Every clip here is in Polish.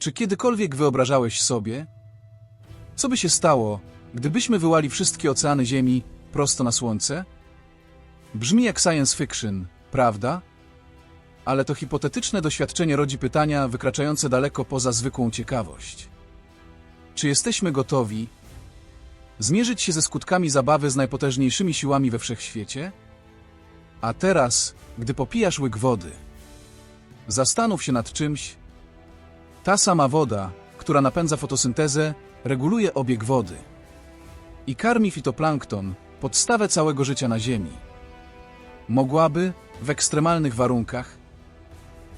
Czy kiedykolwiek wyobrażałeś sobie, co by się stało, gdybyśmy wyłali wszystkie oceany Ziemi prosto na Słońce? Brzmi jak science fiction, prawda? Ale to hipotetyczne doświadczenie rodzi pytania wykraczające daleko poza zwykłą ciekawość. Czy jesteśmy gotowi zmierzyć się ze skutkami zabawy z najpotężniejszymi siłami we wszechświecie? A teraz, gdy popijasz łyk wody, zastanów się nad czymś. Ta sama woda, która napędza fotosyntezę, reguluje obieg wody i karmi fitoplankton, podstawę całego życia na Ziemi. Mogłaby, w ekstremalnych warunkach,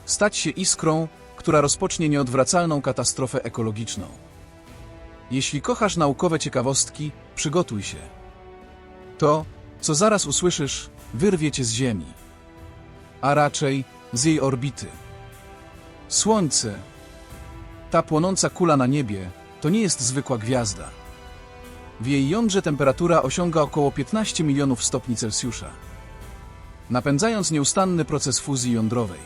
stać się iskrą, która rozpocznie nieodwracalną katastrofę ekologiczną. Jeśli kochasz naukowe ciekawostki, przygotuj się. To, co zaraz usłyszysz, wyrwie cię z Ziemi, a raczej z jej orbity. Słońce, ta płonąca kula na niebie, to nie jest zwykła gwiazda. W jej jądrze temperatura osiąga około 15 milionów stopni Celsjusza, napędzając nieustanny proces fuzji jądrowej.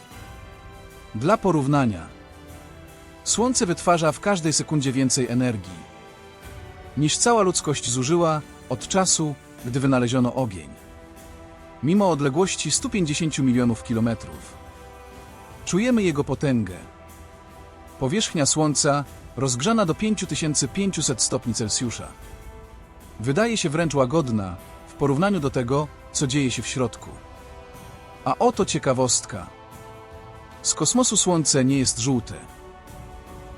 Dla porównania, Słońce wytwarza w każdej sekundzie więcej energii niż cała ludzkość zużyła od czasu, gdy wynaleziono ogień. Mimo odległości 150 milionów kilometrów, czujemy jego potęgę. Powierzchnia Słońca rozgrzana do 5500 stopni Celsjusza. Wydaje się wręcz łagodna w porównaniu do tego, co dzieje się w środku. A oto ciekawostka. Z kosmosu Słońce nie jest żółte.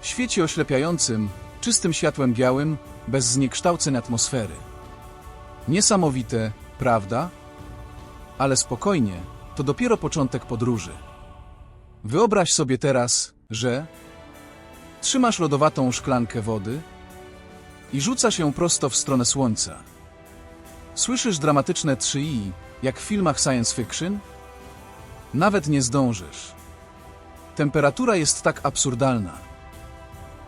Świeci oślepiającym, czystym światłem białym, bez zniekształceń atmosfery. Niesamowite, prawda? Ale spokojnie, to dopiero początek podróży. Wyobraź sobie teraz, że trzymasz lodowatą szklankę wody i rzucasz ją prosto w stronę słońca. Słyszysz dramatyczne 3i, jak w filmach science fiction? Nawet nie zdążysz. Temperatura jest tak absurdalna,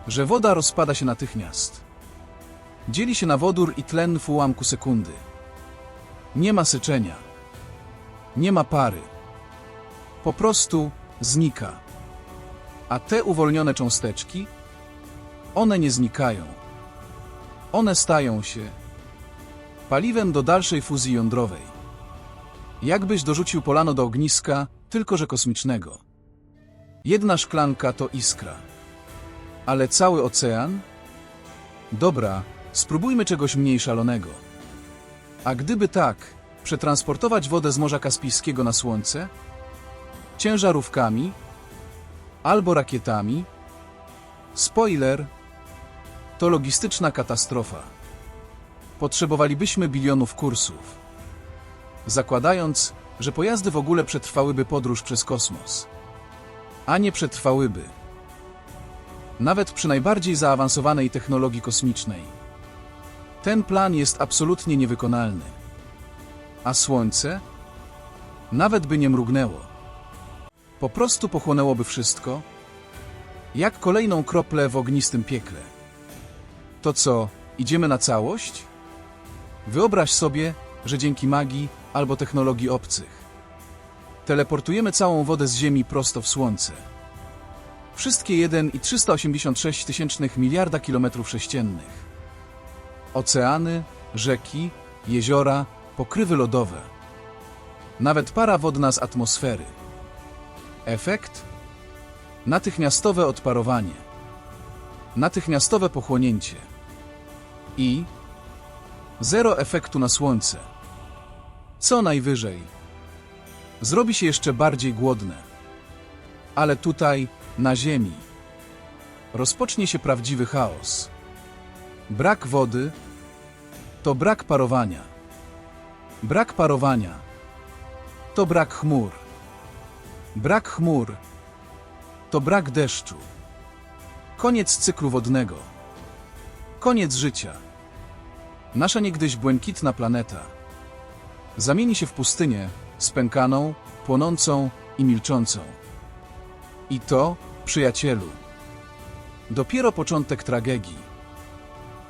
że woda rozpada się natychmiast. Dzieli się na wodór i tlen w ułamku sekundy. Nie ma syczenia. Nie ma pary. Po prostu znika. A te uwolnione cząsteczki? One nie znikają. One stają się paliwem do dalszej fuzji jądrowej. Jakbyś dorzucił polano do ogniska, tylko że kosmicznego. Jedna szklanka to iskra. Ale cały ocean? Dobra, spróbujmy czegoś mniej szalonego. A gdyby tak, przetransportować wodę z Morza Kaspijskiego na Słońce? Ciężarówkami? Albo rakietami? Spoiler, to logistyczna katastrofa. Potrzebowalibyśmy bilionów kursów. Zakładając, że pojazdy w ogóle przetrwałyby podróż przez kosmos. A nie przetrwałyby. Nawet przy najbardziej zaawansowanej technologii kosmicznej. Ten plan jest absolutnie niewykonalny. A Słońce? Nawet by nie mrugnęło. Po prostu pochłonęłoby wszystko, jak kolejną kroplę w ognistym piekle. To co, idziemy na całość? Wyobraź sobie, że dzięki magii albo technologii obcych teleportujemy całą wodę z Ziemi prosto w Słońce. Wszystkie 1,386 tysięcznych miliarda kilometrów sześciennych. Oceany, rzeki, jeziora, pokrywy lodowe. Nawet para wodna z atmosfery. Efekt? Natychmiastowe odparowanie. Natychmiastowe pochłonięcie. I zero efektu na słońce. Co najwyżej. Zrobi się jeszcze bardziej głodne. Ale tutaj, na Ziemi, rozpocznie się prawdziwy chaos. Brak wody to brak parowania. Brak parowania to brak chmur. Brak chmur to brak deszczu. Koniec cyklu wodnego. Koniec życia. Nasza niegdyś błękitna planeta zamieni się w pustynię spękaną, płonącą i milczącą. I to, przyjacielu, dopiero początek tragedii.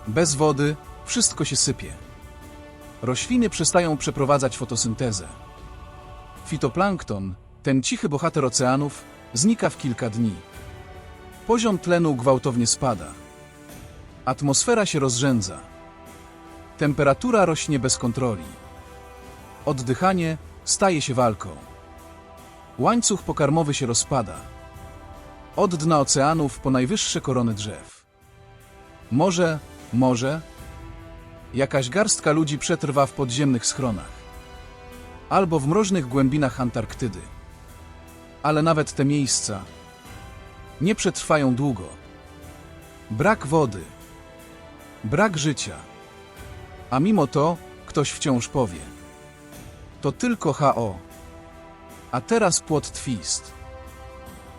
Bez wody wszystko się sypie. Rośliny przestają przeprowadzać fotosyntezę. Fitoplankton, ten cichy bohater oceanów, znika w kilka dni. Poziom tlenu gwałtownie spada. Atmosfera się rozrzędza. Temperatura rośnie bez kontroli. Oddychanie staje się walką. Łańcuch pokarmowy się rozpada. Od dna oceanów po najwyższe korony drzew. Może, może, jakaś garstka ludzi przetrwa w podziemnych schronach. Albo w mroźnych głębinach Antarktydy. Ale nawet te miejsca nie przetrwają długo. Brak wody, brak życia. A mimo to ktoś wciąż powie: To tylko HO. A teraz płot twist.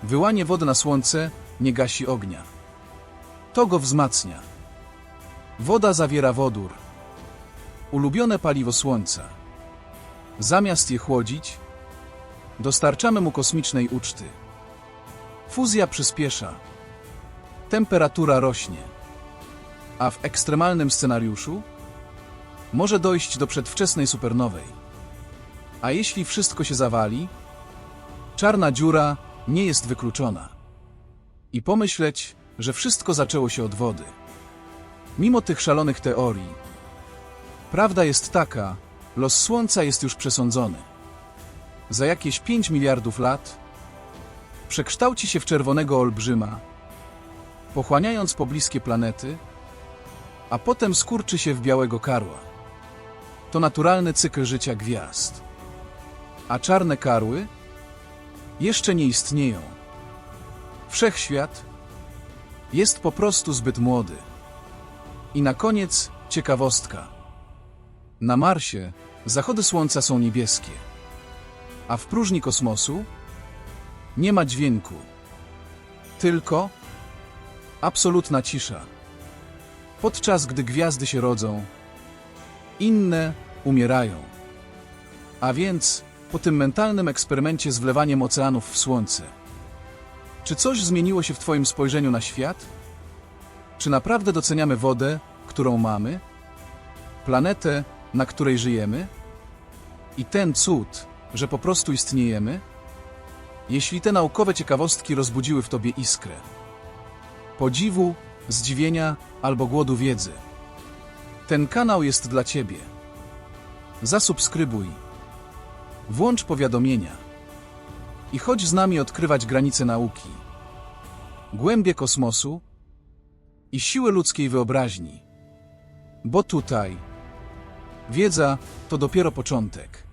Wyłanie wody na słońce nie gasi ognia. To go wzmacnia. Woda zawiera wodór. Ulubione paliwo słońca. Zamiast je chłodzić, dostarczamy mu kosmicznej uczty. Fuzja przyspiesza. Temperatura rośnie. A w ekstremalnym scenariuszu może dojść do przedwczesnej supernowej. A jeśli wszystko się zawali, czarna dziura nie jest wykluczona. I pomyśleć, że wszystko zaczęło się od wody. Mimo tych szalonych teorii, prawda jest taka, los Słońca jest już przesądzony. Za jakieś 5 miliardów lat przekształci się w czerwonego olbrzyma, pochłaniając pobliskie planety, a potem skurczy się w białego karła. To naturalny cykl życia gwiazd. A czarne karły jeszcze nie istnieją. Wszechświat jest po prostu zbyt młody. I na koniec ciekawostka. Na Marsie zachody Słońca są niebieskie, a w próżni kosmosu nie ma dźwięku. Tylko absolutna cisza. Podczas gdy gwiazdy się rodzą, inne umierają. A więc po tym mentalnym eksperymencie z wlewaniem oceanów w Słońce, czy coś zmieniło się w Twoim spojrzeniu na świat? Czy naprawdę doceniamy wodę, którą mamy? Planetę, na której żyjemy? I ten cud, że po prostu istniejemy? Jeśli te naukowe ciekawostki rozbudziły w Tobie iskrę, podziwu, zdziwienia albo głodu wiedzy, ten kanał jest dla Ciebie. Zasubskrybuj, włącz powiadomienia i chodź z nami odkrywać granice nauki, głębie kosmosu i siłę ludzkiej wyobraźni. Bo tutaj wiedza to dopiero początek.